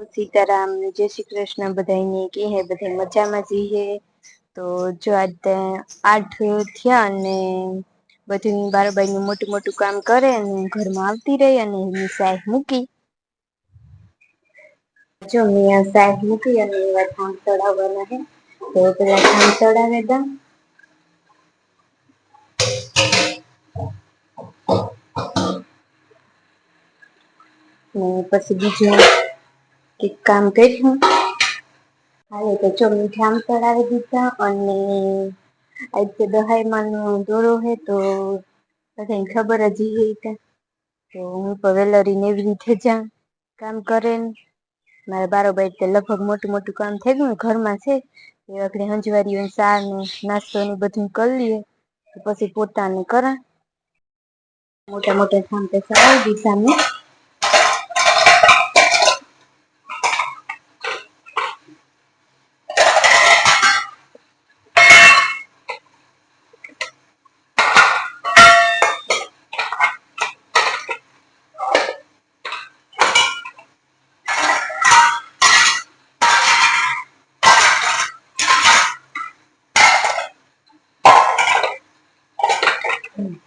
સીતારામ જય શ્રી કૃષ્ણ બધાને કે હે? બધા મજામાં જઈએ તો જો આજે, આઠ થયા અને બધું બારોબારનું મોટું મોટું કામ કરે અને ઘરમાં આવતી રહી અને એની સાહેબ મૂકી. જો મેં સાહેબ મૂકી અને એવા ધામ ચડાવવાના હે, તો પેલા ધામ ચડાવે દ. પછી બીજું એક કામ કર્યું. હાલે તો ચો મીઠામ ચડાવી દીધા અને આજે દહાઈમાં દોરો હે તો બધાને ખબર જ હ તો. હું પવેલરીને એવી રીતે જા કામ કરે મારે બારોબાર લગભગ મોટું મોટું કામ થઈ ગયું ઘરમાં છે. એ આખરે હંજવારીઓ ને નાસ્તો ને બધું કરી લઈએ પછી પોતાને કરા. મોટા મોટા કામ પૈસા આવી દીધા દિશામાં Mm.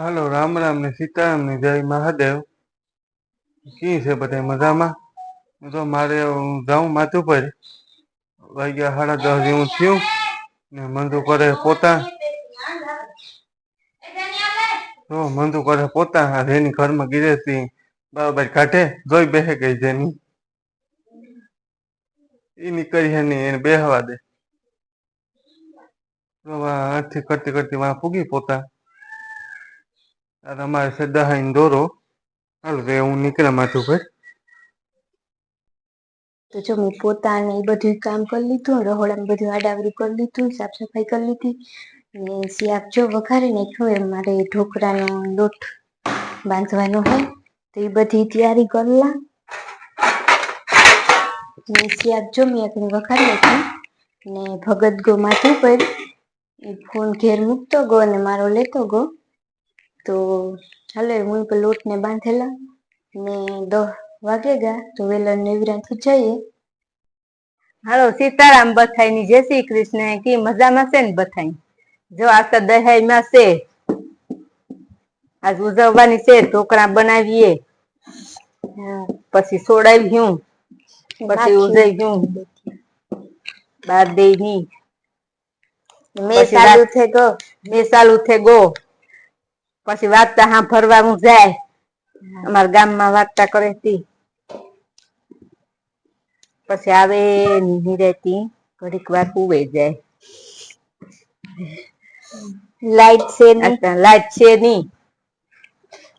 હાલો, રામ રામ ને સીતારામ ને જય મહાદેવ. કી છે બધા મજામાં? તો મારે જાઉં માથું પર. વાગ્યા સાડા દસ જેવું થયું ને મંદુ કરે પોતા. તો મંદુ કરે પોતા એની ઘરમાં ગીરેથી બરાબર કાઢે, જોઈ બેસે ગઈ જેની. એ નીકળી હે નહીં, એને બેહવા દે. તો આથી કરતી કરતી વા પૂગી પોતા. તમારે છે દહાઈને દોરો હાલ રે હું નીકળ્યા માથું ભાઈ તો જો મેં પોતાને એ બધું કામ કરી લીધું રહોડાને બધું આડાવરી કરી લીધું સાફ સફાઈ કરી લીધી ને શિયાક જો વઘારે નાખ્યો એમ મારે ઢોકળાનો લોટ બાંધવાનો હોય તો એ બધી તૈયારી કરલા ને શિયાક જો મેં આપણે વઘારી નાખ્યું ને ભગત ગો માથું પર એ ફોન ઘેર મૂકતો ગો અને મારો લેતો ગો તો હાલે હું પર લોટ ને બાંધેલા ને દસ વાગે ગયા તો વેલા નેવરા થી જઈએ. હાલો સીતારામ બથાઈ ની જય શ્રી કૃષ્ણ કી મજામાં છે ને બથાઈ જો આ તો દહાઈ માં છે. આજ ઉજવવાની છે ઢોકળા બનાવીએ. પછી સોડાવ્યું પછી ઉજવ્યું. બાર દઈ ની મેં ચાલુ થઈ ગો. મેં ચાલુ થે ગો. પછી વાર્તા હા ફરવાનું જાય અમારા ગામમાં વાર્તા કરે તી. પછી આવે નિરાતી ઘડીક વાર હુવે જાય. લાઈટ છે ને અત્યારે લાઈટ છે ની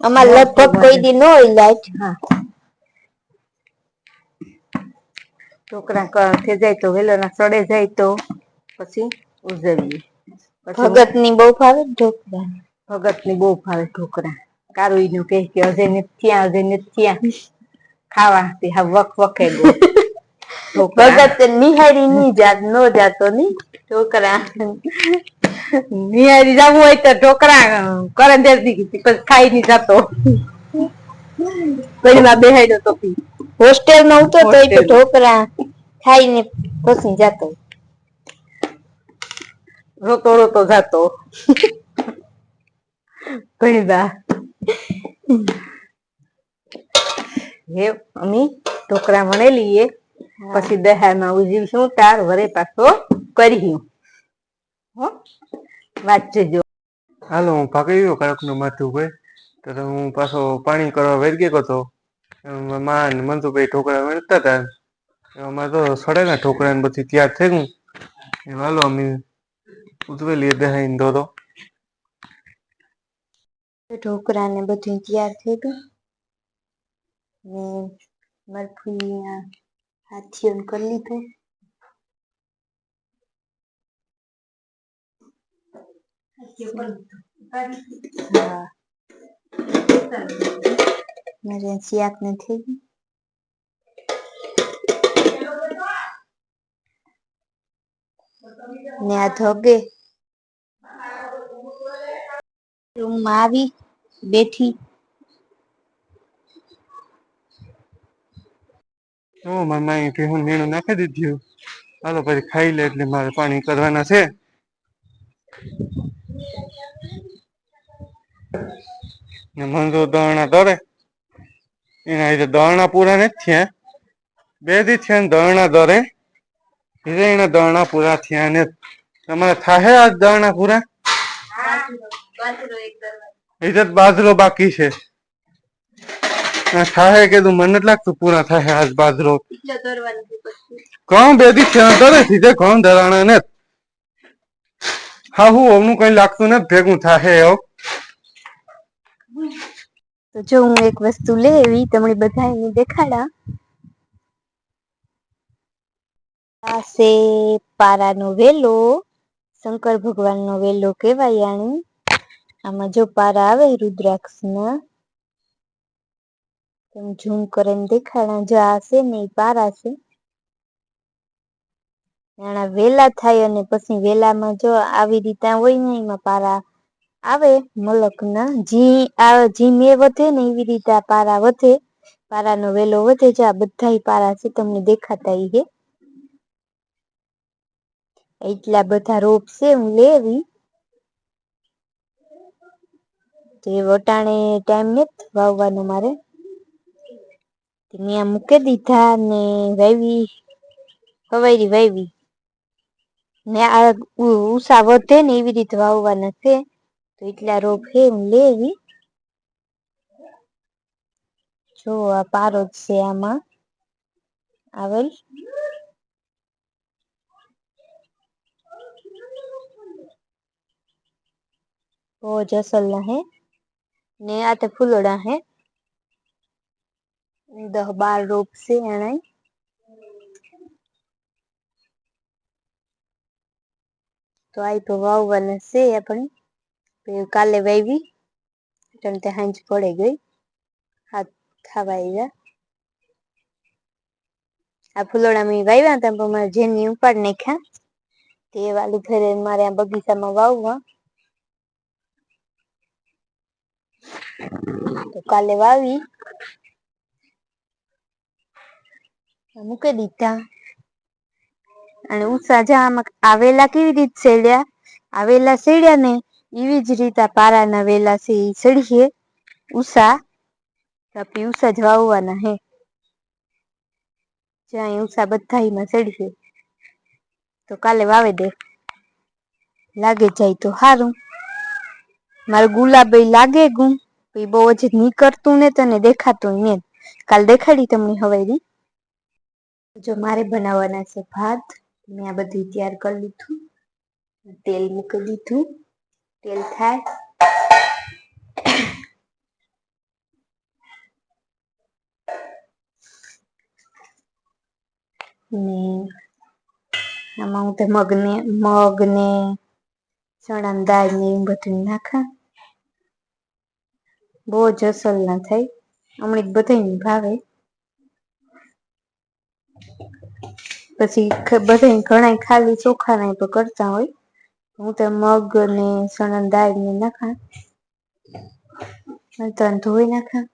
અમાર લગભગ કોઈ દી ન હોય લાઈટ હા. ઢોકળા થઈ જાય તો વેલો ના સડે જાય તો પછી ઉજવીએ. ભગતની બહુ ફાવે ઢોકળા ભગતની બહુ ભાવે ઢોકળા. કારું નું કે કે હજે નથી થયા હજે નથી થયા. ખાવા તે હા વખ વખે ભગત નિહારી ની જાત નો જાતો ની? ઢોકળા. નિહારી જવું હોય તો ઢોકળા કરે દે પછી ખાઈ ની જતો. પેલા બેહાડ્યો તો હોસ્ટેલમાં ઉતો તો એ ખાઈ ઢોકળા ખાઈને પછી જાતો. રોતો રોતો જાતો. વાર હે અમી ઢોકરા વણેલી એ પછી દહામાં ઉજીવશું તાર વરે પાછો કર્યું હો વાંચજો હાલો, હું ભાગી ગયો કારકનું માથું ભાઈ. તો હું પાછો પાણી કરવા વેર ગયો હતો એમાં, માં ને મંતુભાઈ ઠોકરા વેચતા હતા એમાં તો સડેલા ઠોકરા ને બધી તૈયાર થઈ ગયું. એ હાલો, અમે ઉતરેલી દેહાઈને દોરો ઢોકળા ને બધું તૈયાર થઈ ગયું ને મરફી હાથીઓ કરી લીધું હા મારે શિયાક ને થઈ ગયું ને આ ધોગે રૂમમાં આવી બેઠી. ઓ મામા અહીં ભેહું નીણું નાખી દીધું. હાલો પછી ખાઈ લે એટલે મારે પાણી કરવાના છે. ને મંજુ દરણા દરે એના લીધે દરણા પૂરા નથી થયા. બે દી થયા ને દરણા દરે એટલે એના દરણા પૂરા થયા ને તમારે થાહે આજ દરણા પૂરા? એ તો બાજરો બાકી છે. થાય કે તું મને લાગતું પૂરા થાય આજ બાજરો. કોણ બે દી થયા દરે સીધે કોણ દરાણા ને. હા હું ઓમનું કઈ લાગતું ને ભેગું થાય એવું તો જો હું એક વસ્તુ લેવી તમને તમને બધાને દેખાડા. આ છે પારાનો વેલો શંકર ભગવાનનો વેલો કહેવાય આને. આમાં જો પારા આવે રુદ્રાક્ષ ના તમે ઝૂમ કરીને દેખાડા. જો આ છે ને એ પારા છે નાણા વેલા થાય અને પછી વેલામાં જો આવી રીતના હોય ને, એમાં પારા આવે, મલકના, જી આ જી મે વધે ને એવી રીતે પારા વધે, પારાનો વેલો વધે છે આ બધા પારા છે, તમને દેખાતા હે એટલા બધા રોપ છે, હું લેવી. તો એ વટાણે ટાઈમ નથી વાવવાનો મારે. મેં મૂકી દીધા ને વાવી હવારી વાવી ને આ ઉષા વધે ને એવી રીતે વાવવાના છે. તો એટલા રોપ હે હું લેવી જો, આ પારો જ છે આમાં. આવેલ. બહુ જ અસલના હે. ને આ તો ફૂલડા હે. દહ બાર રોપ છે એના તો આઈ તો વાવવાના છે આપણે. કાલે વાવી એટલે તે હાંજ પડે ગઈ. હાથ ખાવા આવ્યા આ ફૂલોડા મેં વાવ્યા હતા પણ મારે જેની ઉપાડ નાખ્યા. તે વાલી ઘરે મારે આ બગીચામાં વાવવા. તો કાલે વાવી. મૂકી દીધા. અને ઉષા જા આવેલા કેવી રીત સેડ્યા આવેલા સેડ્યા ને એવી જ રીતે પારાના વેલા છે એ સડીએ ઉષા, તપી ઉષા જ વાવવાના હે. જ્યાં ઉષા બધા એમાં સડીએ તો કાલે વાવે દે. લાગે જાય તો સારું મારે ગુલાબ લાગે ગું બહુ જ નીકળતું ને તને દેખાતું ને કાલ દેખાડી તમને હવેલી જો મારે બનાવવાના છે ભાત. મેં આ બધું તૈયાર કરી લીધું. તેલ મૂકી દીધું. તેલ થાય. ને આમાં હું તે મગને મગ ને ચણાની દાળ ને એવું બધું નાખા. બહુ જ અસલ ના થાય. હમણાં બધાને ભાવે. પછી બધા ઘણા ખાલી ચોખા ના તો કરતા હોય. હું તો મગ ને ચણા દાળ ને નાખા ધોઈ નાખા.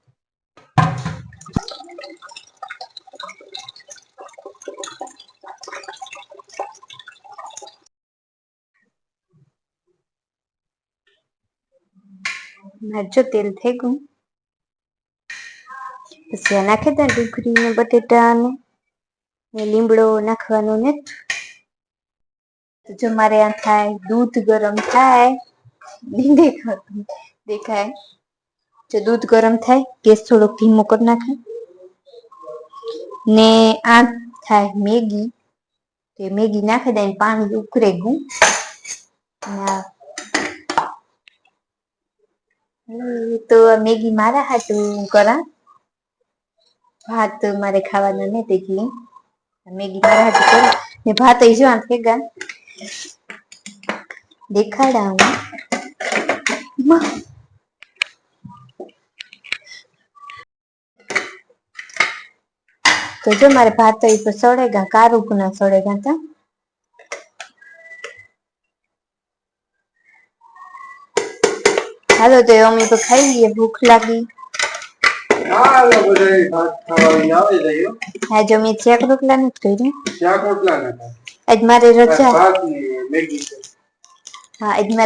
મારે જો તેલ થઈ ગયું. પછી આ નાખી દે ડુંગળી ને બટેટા ને લીમડો નાખવાનો ને. જો મારે આ થાય દૂધ ગરમ થાય દેખાતું દેખાય. જો દૂધ ગરમ થાય ગેસ થોડોક ધીમો કરી નાખે. ને આ થાય મેગી. તે મેગી નાખી દે પાણી ઉકળે હમ, તો મેગી મારા હાટું કરા? ભાત મારે ખાવાના ને તેથી મેગી મારા હાટું કરા. ને ભાત અહીં જો આ ગા દેખાડા હું તો જો મારે ભાત તો એ સળેગા કારું ના સળેગા તા હાલો તો અમે તો ખાઈ લઈએ ભૂખ લાગી. આજે અમે ચેક રોટલા નથી કર્યું. શાક રોટલા આજ મારે રજા. હા આજ મારે